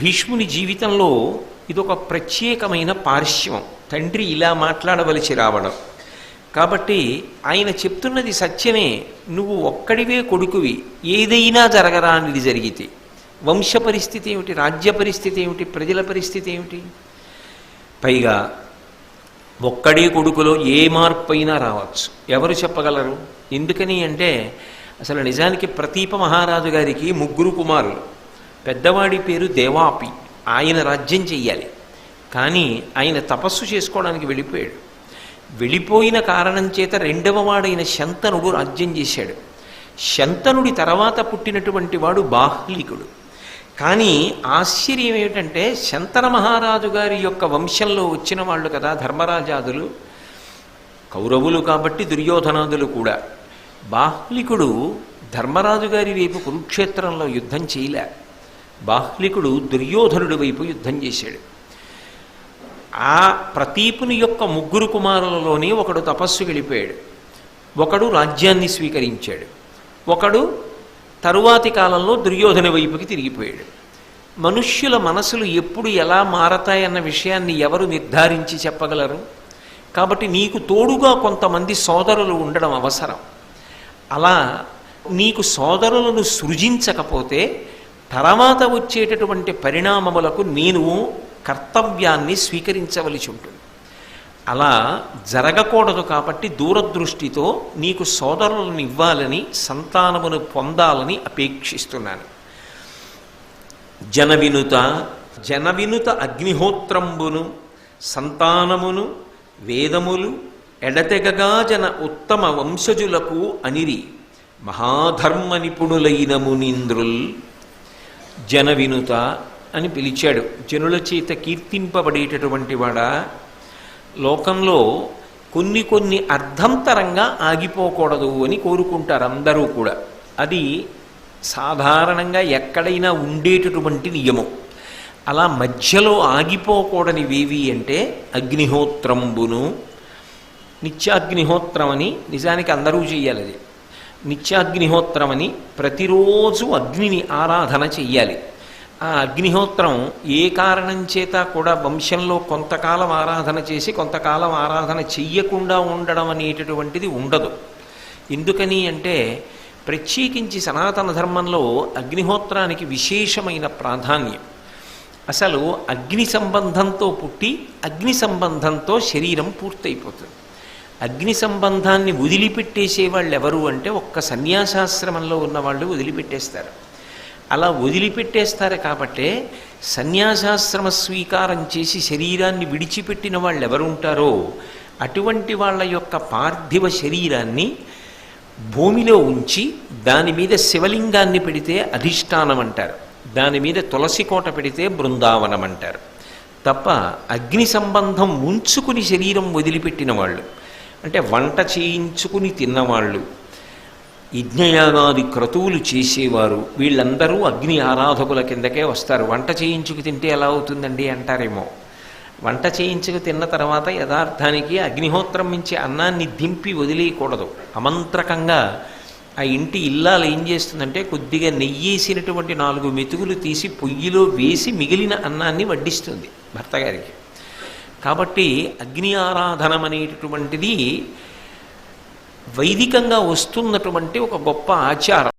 భీష్ముని జీవితంలో ఇదొక ప్రత్యేకమైన పార్శ్వం. తండ్రి ఇలా మాట్లాడవలసి రావడం. కాబట్టి ఆయన చెప్తున్నది సత్యమే నువ్వు ఒక్కడివే కొడుకువి ఏదైనా జరగరా అనేది జరిగితే. వంశ పరిస్థితి ఏమిటి రాజ్య పరిస్థితి ఏమిటి ప్రజల పరిస్థితి ఏమిటి? పైగా ఒక్కడే కొడుకులో ఏ మార్పు అయినా రావచ్చు. ఎవరు చెప్పగలరు? ఎందుకని అంటే అసలు నిజానికి ప్రతీప మహారాజు గారికి ముగ్గురు కుమారులు. పెద్దవాడి పేరు దేవాపి. ఆయన రాజ్యం చెయ్యాలి. కానీ ఆయన తపస్సు చేసుకోవడానికి వెళ్ళిపోయాడు. వెళ్ళిపోయిన కారణం చేత రెండవ వాడైన శంతనుడు రాజ్యం చేశాడు. శంతనుడి తర్వాత పుట్టినటువంటి వాడు బాహ్లికుడు. కానీ ఆశ్చర్యం ఏమిటంటే శంతన మహారాజు గారి యొక్క వంశంలో వచ్చిన వాళ్ళు కదా ధర్మరాజాదులు కౌరవులు కాబట్టి దుర్యోధనాదులు కూడా. బాహ్లికుడు ధర్మరాజు గారి వైపు కురుక్షేత్రంలో యుద్ధం చేయలే. బాహ్లికుడు దుర్యోధనుడి వైపు యుద్ధం చేశాడు. ఆ ప్రతీపుని యొక్క ముగ్గురు కుమారులలోనే ఒకడు తపస్సు వెళ్ళిపోయాడు ఒకడు రాజ్యాన్ని స్వీకరించాడు. ఒకడు తరువాతి కాలంలో దుర్యోధన వైపుకి తిరిగిపోయాడు. మనుష్యుల మనసులు ఎప్పుడు ఎలా మారతాయన్న విషయాన్ని ఎవరు నిర్ధారించి చెప్పగలరు? కాబట్టి నీకు తోడుగా కొంతమంది సోదరులు ఉండడం అవసరం. అలా నీకు సోదరులను సృజించకపోతే తర్వాత వచ్చేటటువంటి పరిణామములకు నేను కర్తవ్యాన్ని స్వీకరించవలసి ఉంటుంది. అలా జరగకూడదు కాబట్టి దూరదృష్టితో నీకు సోదరులను ఇవ్వాలని సంతానమును పొందాలని అపేక్షిస్తున్నాను. జనవినుత జనవినుత అగ్నిహోత్రంబును సంతానమును వేదములు ఎడతెగగా జన ఉత్తమ వంశజులకు అనిరి. మహాధర్మ నిపుణులైన మునీంద్రుల్ జనవినుత అని పిలిచాడు. జనుల చేత కీర్తింపబడేటటువంటి వాడా లోకంలో కొన్ని కొన్ని అర్ధంతరంగా ఆగిపోకూడదు అని కోరుకుంటారు అందరూ కూడా. అది సాధారణంగా ఎక్కడైనా ఉండేటటువంటి నియమం. అలా మధ్యలో ఆగిపోకూడనివేవి అంటే అగ్నిహోత్రంబును. నిత్యాగ్నిహోత్రం అని నిజానికి అందరూ చేయాలి అది నిత్యాగ్నిహోత్రం అని ప్రతిరోజు అగ్నిని ఆరాధన చెయ్యాలి. ఆ అగ్నిహోత్రం ఏ కారణం చేత కూడా వంశంలో కొంతకాలం ఆరాధన చేసి కొంతకాలం ఆరాధన చెయ్యకుండా ఉండడం అనేటటువంటిది ఉండదు. ఎందుకని అంటే ప్రత్యేకించి సనాతన ధర్మంలో అగ్నిహోత్రానికి విశేషమైన ప్రాధాన్యం. అసలు అగ్ని సంబంధంతో పుట్టి అగ్ని సంబంధంతో శరీరం పూర్తయిపోతుంది. అగ్ని సంబంధాన్ని వదిలిపెట్టేసే వాళ్ళు ఎవరు అంటే ఒక్క సన్యాసాశ్రమంలో ఉన్న వాళ్ళు వదిలిపెట్టేస్తారు. అలా వదిలిపెట్టేస్తారు కాబట్టే సన్యాసాశ్రమ స్వీకారం చేసి శరీరాన్ని విడిచిపెట్టిన వాళ్ళు ఎవరు ఉంటారో అటువంటి వాళ్ళ యొక్క పార్థివ శరీరాన్ని భూమిలో ఉంచి దాని మీద శివలింగాన్ని పెడితే అధిష్టానం అంటారు దాని మీద తులసి కోట పెడితే బృందావనం అంటారు తప్ప అగ్ని సంబంధం ఉంచుకుని శరీరం వదిలిపెట్టిన వాళ్ళు అంటే వంట చేయించుకుని తిన్నవాళ్ళు యజ్ఞయాగాది క్రతువులు చేసేవారు వీళ్ళందరూ అగ్ని ఆరాధకుల కిందకే వస్తారు. వంట చేయించుకు తింటే ఎలా అవుతుందండి అంటారేమో. వంట చేయించుకు తిన్న తర్వాత యథార్థానికి అగ్నిహోత్రం మించి అన్నాన్ని దింపి వదిలేయకూడదు. అమంత్రకంగా ఆ ఇంటి ఇల్లాలు ఏం చేస్తుందంటే కొద్దిగా నెయ్యేసినటువంటి నాలుగు మెతుకులు తీసి పొయ్యిలో వేసి మిగిలిన అన్నాన్ని వడ్డిస్తుంది భర్త గారికి. కాబట్టి అగ్ని ఆరాధనం అనేటటువంటిది వైదికంగా వస్తున్నటువంటి ఒక గొప్ప ఆచారం.